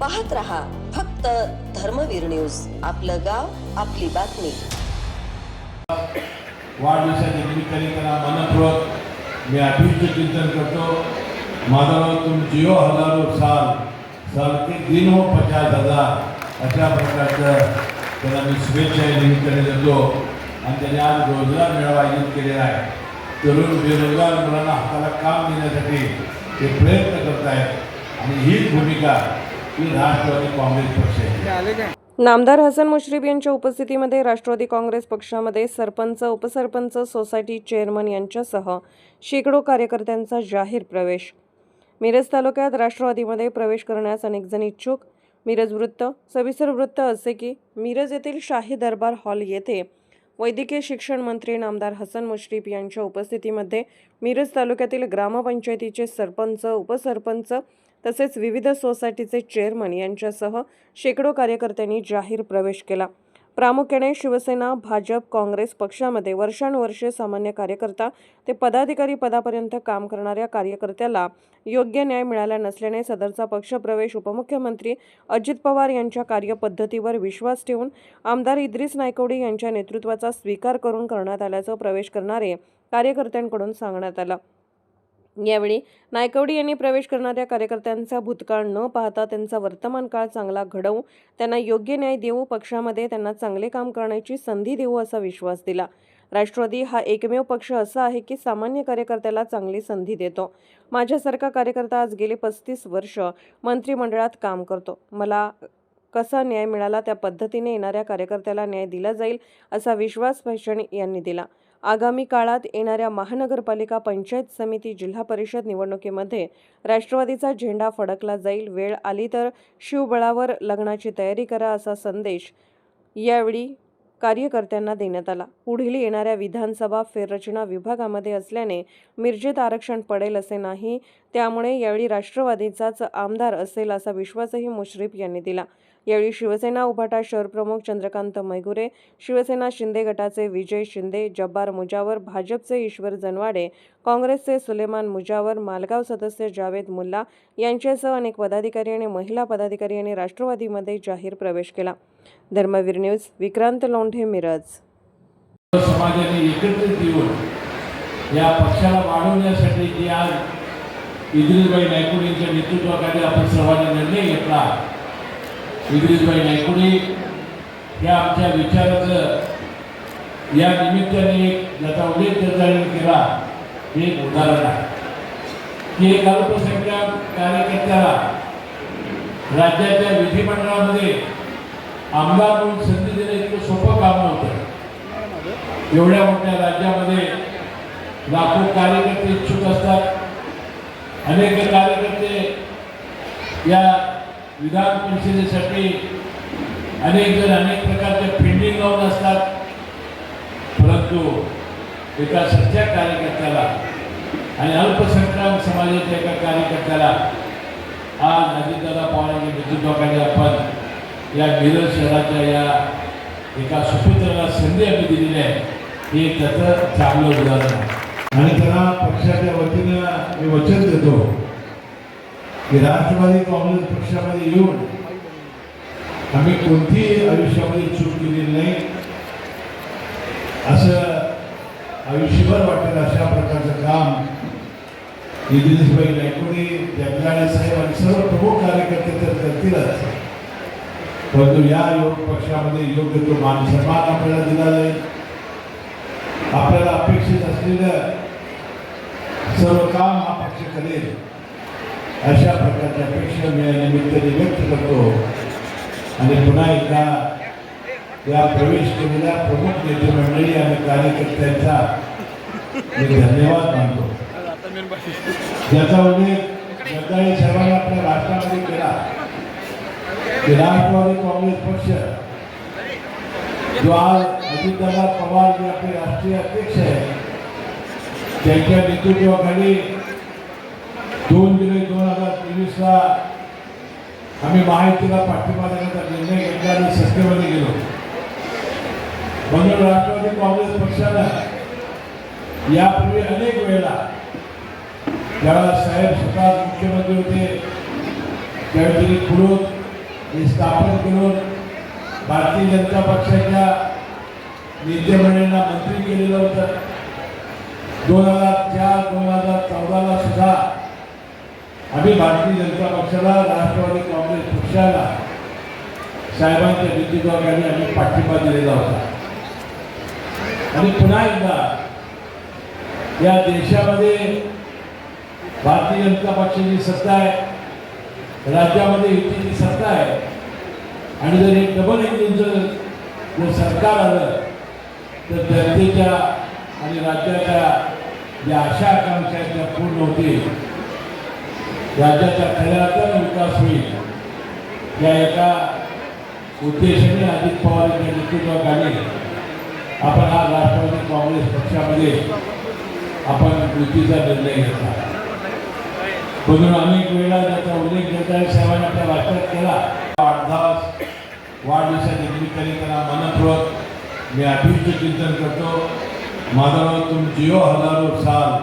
पाहत रहा फक्त धर्मवीर न्यूज. आपलं गाव आपली बातमी. वाढदिवसाच्या निमित्ताने त्यांना मनपूर्वक मी अभिष्ट चिंतन करतो. माधव तुम जिओ हजारो साल साल दिन हो पचास हजार. अशा प्रकारचं त्यांना मी शुभेच्छा निमित्ताने देतो. आणि त्याने आज रोजगार मेळावा आयोजित केलेला आहे. तरुण बेरोजगार मुलांना हाताला काम देण्यासाठी ते प्रयत्न करत आहेत आणि हीच भूमिका ही राष्ट्रवादी काँग्रेस पक्षाची नामदार हसन मुश्रीफ यांच्या उपस्थितीमध्ये राष्ट्रवादी काँग्रेस पक्षामध्ये सरपंच उपसरपंच सोसायटी चेअरमन यांच्यासह शेकडो कार्यकर्त्यांचा जाहीर प्रवेश. मिरज तालुक्यात राष्ट्रवादीमध्ये प्रवेश करण्यास अनेक जण इच्छुक. मिरज वृत्त सविस्तर वृत्त असे की मिरज येथील शाही दरबार हॉल येथे वैद्यकीय शिक्षण मंत्री नामदार हसन मुश्रीफ यांच्या उपस्थितीमध्ये मिरज तालुक्यातील ग्रामपंचायतीचे सरपंच उपसरपंच तसेच विविध सोसायटीचे चेअरमन यांच्यासह शेकडो कार्यकर्त्यांनी जाहीर प्रवेश केला. प्रामुख्याने शिवसेना भाजप काँग्रेस पक्षामध्ये वर्षानुवर्षे सामान्य कार्यकर्ता ते पदाधिकारी पदापर्यंत काम करणाऱ्या कार्यकर्त्याला योग्य न्याय मिळाला नसल्याने सदरचा पक्षप्रवेश उपमुख्यमंत्री अजित पवार यांच्या कार्यपद्धतीवर विश्वास ठेवून आमदार इद्रिस नायकवडी यांच्या नेतृत्वाचा स्वीकार करून करण्यात आल्याचं प्रवेश करणारे कार्यकर्त्यांकडून सांगण्यात आलं. यावेळी नायकवडी यांनी प्रवेश करणाऱ्या कार्यकर्त्यांचा भूतकाळ न पाहता त्यांचा वर्तमान काळ चांगला घडवू त्यांना योग्य न्याय देऊ पक्षामध्ये त्यांना चांगले काम करण्याची संधी देऊ असा विश्वास दिला. राष्ट्रवादी हा एकमेव पक्ष असा आहे की सामान्य कार्यकर्त्याला चांगली संधी देतो. माझ्यासारखा कार्यकर्ता आज गेले पस्तीस वर्ष मंत्रिमंडळात काम करतो. मला कसा न्याय मिळाला त्या पद्धतीने येणाऱ्या कार्यकर्त्याला न्याय दिला जाईल असा विश्वास भैषण यांनी दिला. आगामी काळात येणाऱ्या महानगरपालिका पंचायत समिती जिल्हा परिषद निवडणुकीमध्ये राष्ट्रवादीचा झेंडा फडकला जाईल वेळ आली तर शिवबळावर लग्नाची तयारी करा असा संदेश यावेळी कार्यकर्त्यांना देण्यात आला. पुढील येणाऱ्या विधानसभा फेररचना विभागामध्ये असल्याने मिरजेत आरक्षण पडेल असे नाही त्यामुळे यावेळी राष्ट्रवादीचाच आमदार असेल असा विश्वासही मुश्रीफ यांनी दिला. यावेळी शिवसेना उभाटा शहर प्रमुख चंद्रकांत मैगुरे शिवसेना शिंदे गटाचे विजय शिंदे जब्बार मुजावर भाजपचे ईश्वर जनवाडे काँग्रेसचे सुलेमान मुजावर मालगाव सदस्य जावेद मुल्ला यांच्यासह अनेक पदाधिकारी आणि महिला पदाधिकारी यांनी राष्ट्रवादीमध्ये जाहीर प्रवेश केला. धर्मवीर न्यूज विक्रांत लोंढे मिरज. समाजाने एकत्रित येऊन या पक्षाला वाढवण्यासाठी जी आज इद्रिसबाई नायकुड यांच्या नेतृत्वाखाली आपण सर्वांनी निर्णय घेतला. इद्रिसबाई नायकुडी या आमच्या विचाराचं या निमित्ताने एक ज्याचा उल्लेख चर्चाने केला. हे एक उदाहरण आहे. की एक अल्पसंख्याक कार्यकर्त्याला राज्याच्या विधिमंडळामध्ये आमदार म्हणून संधी देणे इतकं सोपं काम नव्हतं. एवढ्या मोठ्या राज्यामध्ये लाखो कार्यकर्ते इच्छुक असतात. अनेक कार्यकर्ते या विधान परिषदेसाठी अनेक जण अनेक प्रकारच्या पेंडिंग लावून असतात. परंतु एका सत्या कार्यकर्त्याला आणि अल्पसंख्याक समाजाच्या एका कार्यकर्त्याला आज अजितदादा पवारांच्या नेतृत्वाखाली आपण या मिरज शहराच्या या एका सुपुत्राला संधी आम्ही दिलेली आहे. हे त्याचं चांगलं उदाहरण आहे. आणि त्यांना पक्षाच्या वतीनं मी वचन देतो की राष्ट्रवादी काँग्रेस पक्षामध्ये येऊन आम्ही कोणतीही आयुष्यामध्ये चूक केलेली नाही. असं आयुष्यभर वाटेल अशा प्रकारचं काम इद्रिसबाई नायकोडी जगदाळे साहेब आणि सर्व प्रमुख कार्यकर्ते तर करतीलच. परंतु या योग पक्षामध्ये योग्य तो मान सन्मान आपल्याला दिला जाईल. आपल्याला अपेक्षित असलेलं सर्व काम हा पक्ष करेल. अशा प्रकारच्या अपेक्षा मी या निमित्ताने व्यक्त करतो. आणि पुन्हा एकदा या प्रवेश केलेल्या प्रमुख नेते मंडळी आणि कार्यकर्त्यांचा मी धन्यवाद मानतो. ज्याचा उल्लेख जगदाळे साहेबांनी आपल्या राष्ट्रामध्ये केला की राष्ट्रवादी काँग्रेस पक्ष जो आज अजितदादा पवार जे आपले राष्ट्रीय अध्यक्ष आहे त्यांच्या नेतृत्वाखाली दोन जुलै दोन हजार तेवीसला आम्ही माहितीला पाठिंबा देण्याचा निर्णय घेतला आणि सत्तेमध्ये गेलो. म्हणून राष्ट्रवादी काँग्रेस पक्षानं यापूर्वी अनेक वेळेला ज्यावेळेला साहेब स्वतः मुख्यमंत्री होते त्यावेळी त्यांनी पुढून हे स्थापन करून भारतीय जनता पक्षाच्या नेतेमंडळींना मंत्री केलेलं होतं. दोन हजार चार दोन हजार चौदाला सुद्धा आम्ही भारतीय जनता पक्षाला राष्ट्रवादी काँग्रेस पक्षाला साहेबांच्या नेतृत्वाखाली आम्ही पाठिंबा दिलेला होता. आणि पुन्हा एकदा या देशामध्ये भारतीय जनता पक्षाची सत्ता आहे राज्यामध्ये युतीची सत्ता आहे आणि जर एक डबल इंजिनचं जर सरकार आलं तर जनतेच्या आणि राज्याच्या ज्या आशा आकांक्षा आहेत त्या पूर्ण होतील. राज्याचा खऱ्या अर्थानं विकास होईल. या एका उद्देशाने अजित पवार यांच्या नेतृत्वाखाली आपण हा राष्ट्रवादी काँग्रेस पक्षामध्ये आपण युतीचा निर्णय घेतला. म्हणून अनेक वेळा त्याचा उल्लेख घेता साहेबांनी आपल्या राष्ट्रात केला. वाढदास वाढदिवसाच्या निमित्ताने त्यांना मनपूर्वक मी अभिष्ट चिंतन करतो. माधवराव तुम जिओ हजारो साल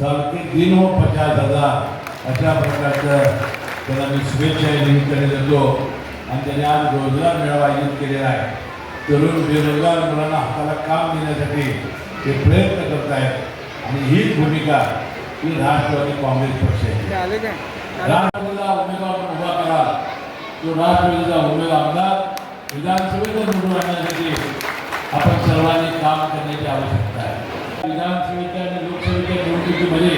सारखे दिन हो पचास हजार. अशा प्रकारचं त्याला मी शुभेच्छा निमित्ताने देतो. आणि त्याने आज रोजगार मेळावा आयोजित केलेला आहे. तरुण बेरोजगार मुलांना हाताला काम देण्यासाठी ते प्रयत्न करत आहेत आणि हीच भूमिका ही राष्ट्रवादी काँग्रेस पक्षाची राष्ट्रवादीला उमेदवार उभा करा. तो राष्ट्रवादीचा उमेदवार आमदार. विधानसभेत निवडून आणण्यासाठी आपण सर्वांनी काम करण्याची आवश्यकता आहे. विधानसभेच्या आणि लोकसभेच्या निवडणुकीमध्ये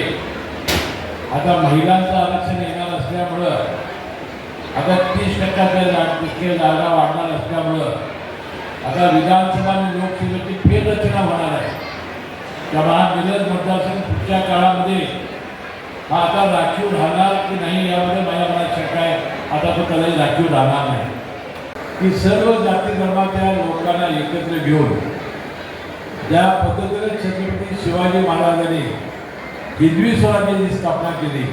आता महिलांचं आरक्षण येणार असल्यामुळं आता तीस टक्क्याच्या टक्के जागा वाढणार असल्यामुळं आता विधानसभा आणि लोकसभेची फेररचना होणार आहे. त्यामुळे हा मिरज मतदारसंघ पुढच्या काळामध्ये हा आता राखीव राहणार की नाही यामध्ये माझ्या मनात शंका आहे. आता तो कदाचित राखीव राहणार नाही. की सर्व जाती धर्माच्या लोकांना एकत्र घेऊन ज्या पद्धतीने छत्रपती शिवाजी महाराजांनी हिंदवी स्वराज्याची स्थापना केली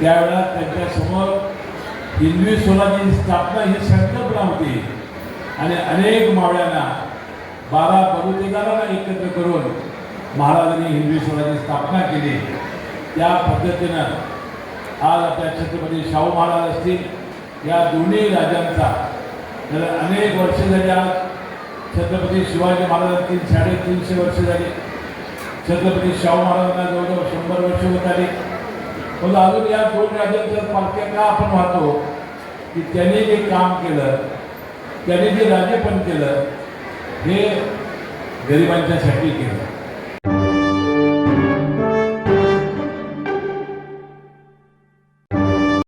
त्यावेळेला त्यांच्यासमोर हिंदवी स्वराज्याची स्थापना ही संकल्पना होती. आणि अनेक मावळ्यांना बारा बलुतेदारांना एकत्र करून महाराजांनी हिंदवी स्वराज्याची स्थापना केली. त्या पद्धतीनं आज आपल्या छत्रपती शाहू महाराज असतील या दोन्ही राजांचा त्याला अनेक वर्ष झाली आज छत्रपती शिवाजी महाराजांची साडेतीनशे वर्ष झाली. छत्रपती शाहू महाराजांना जवळजवळ शंभर वर्ष होत आली. पण अजून या दोन राज्यांच्या पालख्या का आपण वाहतो? की त्यांनी जे काम केलं त्याने जे राज्यपण केलं हे गरिबांच्यासाठी केलं.